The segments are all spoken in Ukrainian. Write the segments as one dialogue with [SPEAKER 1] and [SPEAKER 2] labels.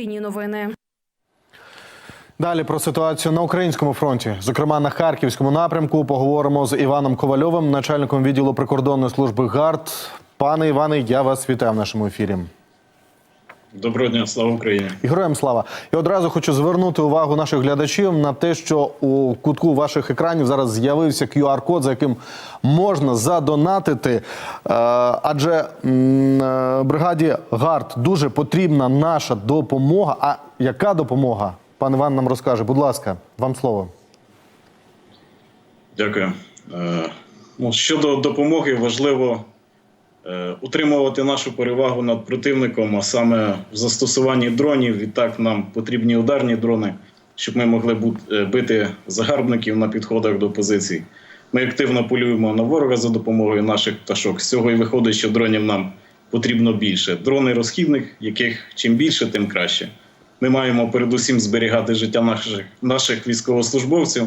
[SPEAKER 1] Єдині новини.
[SPEAKER 2] Далі про ситуацію на українському фронті, зокрема на харківському напрямку, поговоримо з Іваном Ковальовим, начальником відділу прикордонної служби ГАРД. Пане Іване, я вас вітаю в нашому ефірі.
[SPEAKER 3] Доброго дня, слава Україні.
[SPEAKER 2] І героям слава. І одразу хочу звернути увагу наших глядачів на те, що у кутку ваших екранів зараз з'явився QR-код, за яким можна задонатити. Е, Адже е, бригаді ГАРД дуже потрібна наша допомога. А яка допомога? Пан Іван нам розкаже. Будь ласка, вам слово.
[SPEAKER 3] Дякую. Е, ну, щодо допомоги, важливо утримувати нашу перевагу над противником, а саме в застосуванні дронів. Відтак нам потрібні ударні дрони, щоб ми могли е, бити загарбників на підходах до позицій. Ми активно полюємо на ворога за допомогою наших пташок. З цього і виходить, що дронів нам потрібно більше. Дрони розхідних, яких чим більше, тим краще. Ми маємо передусім зберігати життя наших, наших військовослужбовців.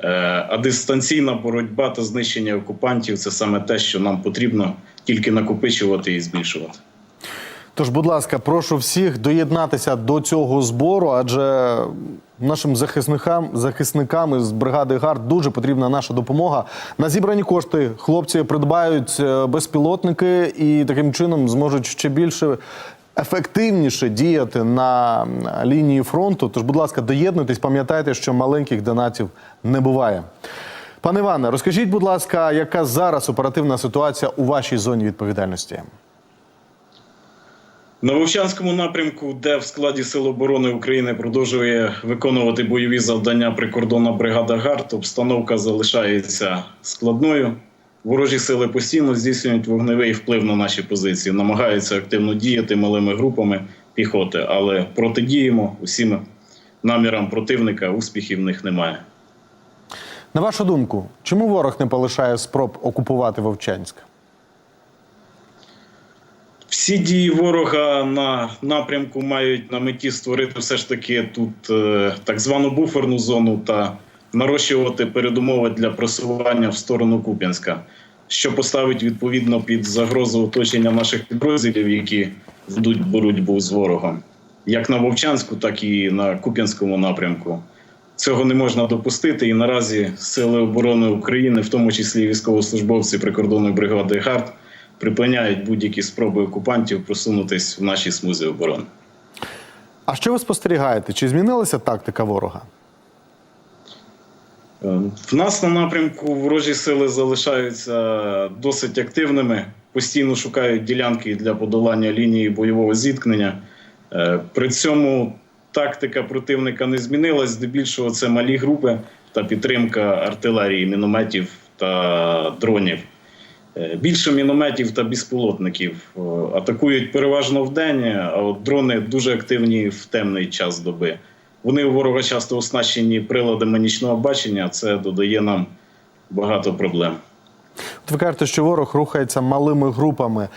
[SPEAKER 3] Е, А дистанційна боротьба та знищення окупантів це саме те, що нам потрібно тільки накопичувати і збільшувати.
[SPEAKER 2] Тож, будь ласка, прошу всіх доєднатися до цього збору, адже нашим захисникам, захисникам із бригади ГАРД дуже потрібна наша допомога. На зібрані кошти хлопці придбають е, безпілотники і таким чином зможуть ще більше. Ефективніше діяти на лінії фронту. Тож, будь ласка, доєднуйтесь, пам'ятайте, що маленьких донатів не буває. Пане Іване, розкажіть, будь ласка, яка зараз оперативна ситуація у вашій зоні відповідальності?
[SPEAKER 3] На Вовчанському напрямку, де в складі Сил оборони України продовжує виконувати бойові завдання прикордонна бригада ГАРД, обстановка залишається складною. Ворожі сили постійно здійснюють вогневий вплив на наші позиції, намагаються активно діяти малими групами піхоти, але протидіємо усім намірам противника, успіхів в них немає.
[SPEAKER 2] На вашу думку, чому ворог не полишає спроб окупувати Вовчанськ?
[SPEAKER 3] Всі дії ворога на напрямку мають на меті створити все ж таки тут е, так звану буферну зону та нарощувати передумови для просування в сторону Куп'янська, що поставить відповідно під загрозу оточення наших підрозділів, які ведуть боротьбу з ворогом, як на Вовчанську, так і на Куп'янському напрямку. Цього не можна допустити, і наразі Сили оборони України, в тому числі військовослужбовці прикордонної бригади ГАРД, припиняють будь-які спроби окупантів просунутись в нашій смузі оборони.
[SPEAKER 2] А що ви спостерігаєте? Чи змінилася тактика ворога?
[SPEAKER 3] Е, В нас на напрямку ворожі сили залишаються досить активними, постійно шукають ділянки для подолання лінії бойового зіткнення. Е, При цьому тактика противника не змінилась. Здебільшого це малі групи та підтримка артилерії, мінометів та дронів. Е, Більше мінометів та безпілотників е, атакують переважно вдень, а от дрони дуже активні в темний час доби. Вони у ворога часто оснащені приладами нічного бачення. Це додає нам багато проблем.
[SPEAKER 2] От ви кажете, що ворог рухається малими групами.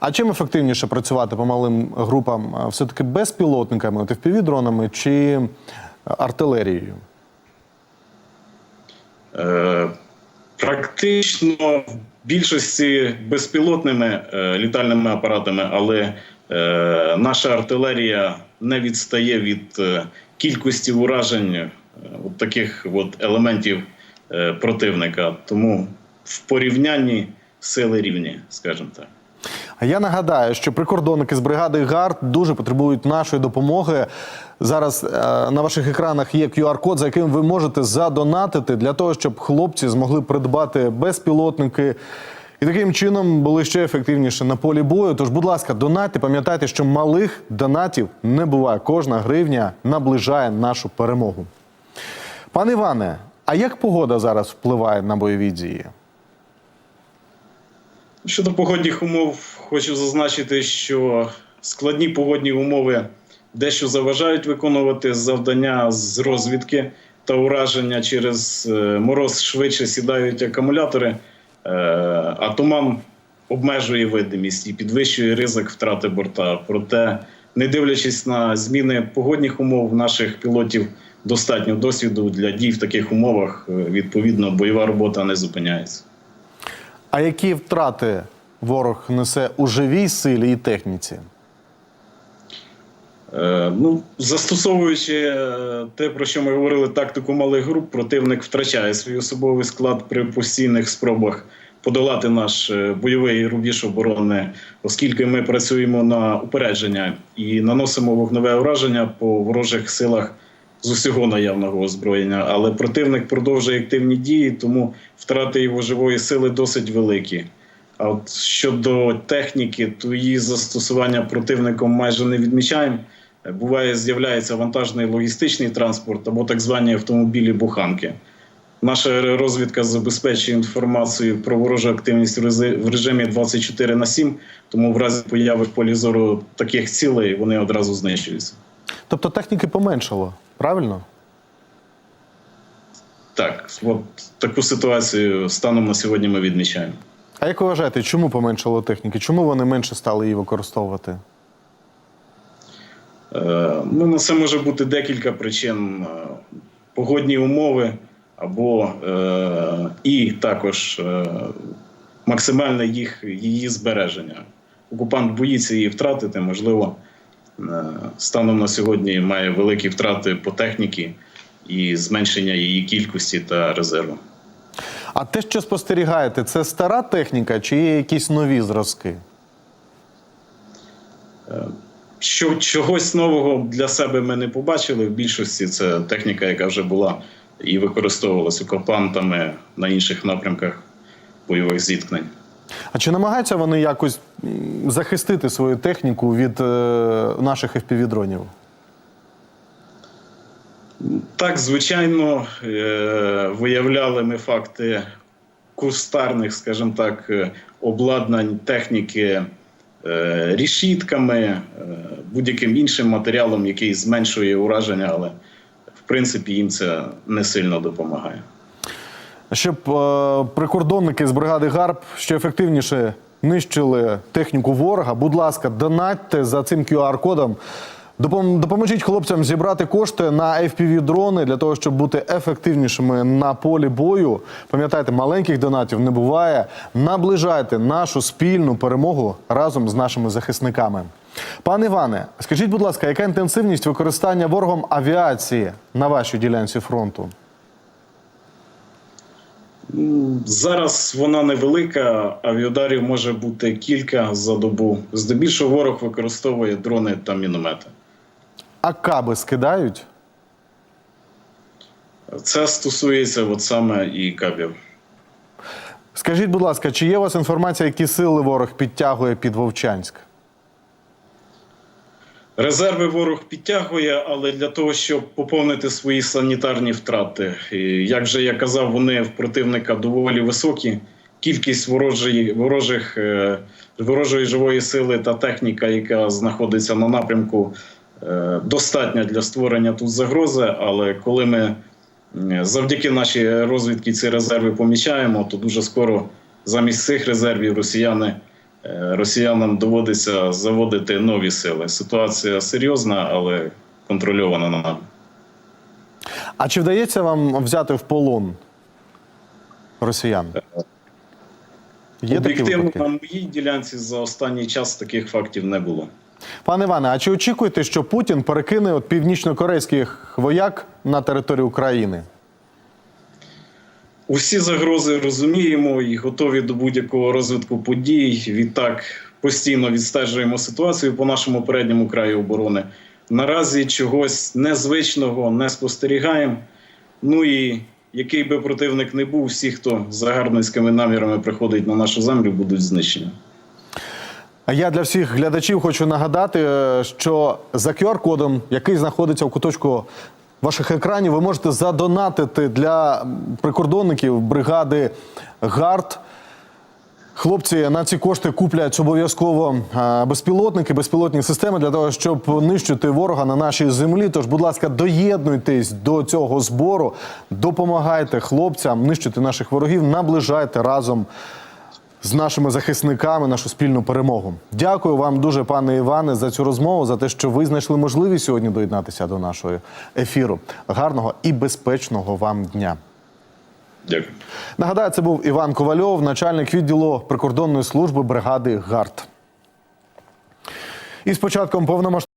[SPEAKER 2] А чим ефективніше працювати по малим групам? Все-таки безпілотниками, от FPV-дронами чи артилерією?
[SPEAKER 3] Е, Практично в більшості безпілотними е, літальними апаратами, але е, наша артилерія не відстає від е, кількості уражень е, от таких от елементів е, противника. Тому в порівнянні сили рівні, скажімо так.
[SPEAKER 2] А я нагадаю, що прикордонники з бригади ГАРД дуже потребують нашої допомоги. Зараз е, на ваших екранах є QR-код, за яким ви можете задонатити для того, щоб хлопці змогли придбати безпілотники. І таким чином були ще ефективніше на полі бою. Тож, будь ласка, донатьте, пам'ятайте, що малих донатів не буває. Кожна гривня наближає нашу перемогу. Пане Іване, а як погода зараз впливає на бойові дії?
[SPEAKER 3] Щодо погодних умов, хочу зазначити, що складні погодні умови дещо заважають виконувати завдання з розвідки та ураження через е, мороз швидше сідають акумулятори, а туман обмежує видимість і підвищує ризик втрати борта. Проте, не дивлячись на зміни погодних умов, наших пілотів достатньо досвіду для дій в таких умовах. Е, Відповідно, бойова робота не зупиняється.
[SPEAKER 2] А які втрати ворог несе у живій силі і техніці?
[SPEAKER 3] Е, Ну, застосовуючи е, те, про що ми говорили, тактику малих груп, противник втрачає свій особовий склад при постійних спробах подолати наш е, бойовий рубіж оборони, оскільки ми працюємо на упередження і наносимо вогневе ураження по ворожих силах з усього наявного озброєння. Але противник продовжує активні дії, тому втрати його живої сили досить великі. А от щодо техніки, то її застосування противником майже не відмічаємо. Буває, з'являється вантажний логістичний транспорт або так звані автомобілі буханки. Наша розвідка забезпечує інформацію про ворожу активність в в режимі 24 на 7, тому в разі появи в полі зору таких цілей вони одразу знищуються.
[SPEAKER 2] Тобто техніки поменшало, правильно?
[SPEAKER 3] Так, от таку ситуацію станом на сьогодні ми відмічаємо.
[SPEAKER 2] А як ви вважаєте, чому поменшало техніки? Чому вони менше стали її використовувати?
[SPEAKER 3] Е, Ну, на це може бути декілька причин: Е, погодні умови, або е, і також е, максимальне їх, її збереження. Окупант боїться її втратити, можливо, е, станом на сьогодні має великі втрати по техніці і зменшення її кількості та резерву.
[SPEAKER 2] А те, що спостерігаєте, це стара техніка чи є якісь нові зразки?
[SPEAKER 3] Що чогось нового для себе ми не побачили. В більшості це техніка, яка вже була і використовувалась окупантами на інших напрямках бойових зіткнень.
[SPEAKER 2] А чи намагаються вони якось захистити свою техніку від е, наших FPV-дронів?
[SPEAKER 3] Так, звичайно, е, виявляли ми факти кустарних, скажімо так, е, обладнань техніки рішітками, е, будь-яким іншим матеріалом, який зменшує ураження, але в принципі їм це не сильно допомагає.
[SPEAKER 2] Щоб е, прикордонники з бригади ГАРП ще ефективніше нищили техніку ворога, будь ласка, донатьте за цим QR-кодом. Допом- Допоможіть хлопцям зібрати кошти на FPV-дрони для того, щоб бути ефективнішими на полі бою. Пам'ятайте, маленьких донатів не буває. Наближайте нашу спільну перемогу разом з нашими захисниками. Пане Іване, скажіть, будь ласка, яка інтенсивність використання ворогом авіації на вашій ділянці фронту?
[SPEAKER 3] Зараз вона невелика, авіударів може бути кілька за добу. Здебільшого ворог використовує дрони та міномети.
[SPEAKER 2] А каби скидають?
[SPEAKER 3] Це стосується от саме і кабів.
[SPEAKER 2] Скажіть, будь ласка, чи є у вас інформація, які сили ворог підтягує під Вовчанськ?
[SPEAKER 3] Резерви ворог підтягує, але для того, щоб поповнити свої санітарні втрати. І, як вже я казав, вони в противника доволі високі. Кількість ворожої, ворожих, е, ворожої живої сили та техніка, яка знаходиться на напрямку, достатня для створення тут загрози. Але коли ми е, завдяки нашій розвідці ці резерви помічаємо, то дуже скоро замість цих резервів росіяни е, росіянам доводиться заводити нові сили. Ситуація серйозна, але контрольована нами.
[SPEAKER 2] А чи вдається вам взяти в полон росіян? Є
[SPEAKER 3] Об'єктивно на моїй ділянці за останній час таких фактів не було.
[SPEAKER 2] Пане Іване, а чи очікуєте, що Путін перекине от північно-корейських вояк на територію України?
[SPEAKER 3] Усі загрози розуміємо і готові до будь-якого розвитку подій. Відтак постійно відстежуємо ситуацію по нашому передньому краю оборони. Наразі чогось незвичного не спостерігаємо. Ну і який би противник не був, всі, хто з загарбницькими намірами приходить на нашу землю, будуть знищені.
[SPEAKER 2] Я для всіх глядачів хочу нагадати, е, що за QR-кодом, який знаходиться в куточку ваших екранів, ви можете задонатити для прикордонників бригади ГАРД. Хлопці на ці кошти куплять обов'язково е, безпілотники, безпілотні системи для того, щоб нищити ворога на нашій землі. Тож, будь ласка, доєднуйтесь до цього збору, допомагайте хлопцям нищити наших ворогів, наближайте разом з нашими захисниками нашу спільну перемогу. Дякую вам дуже, пане Іване, за цю розмову, за те, що ви знайшли можливість сьогодні доєднатися до нашого ефіру. Гарного і безпечного вам дня.
[SPEAKER 3] Дякую.
[SPEAKER 2] Нагадаю, це був Іван Ковальов, начальник відділу прикордонної служби бригади ГАРД. І з початком повномасштабного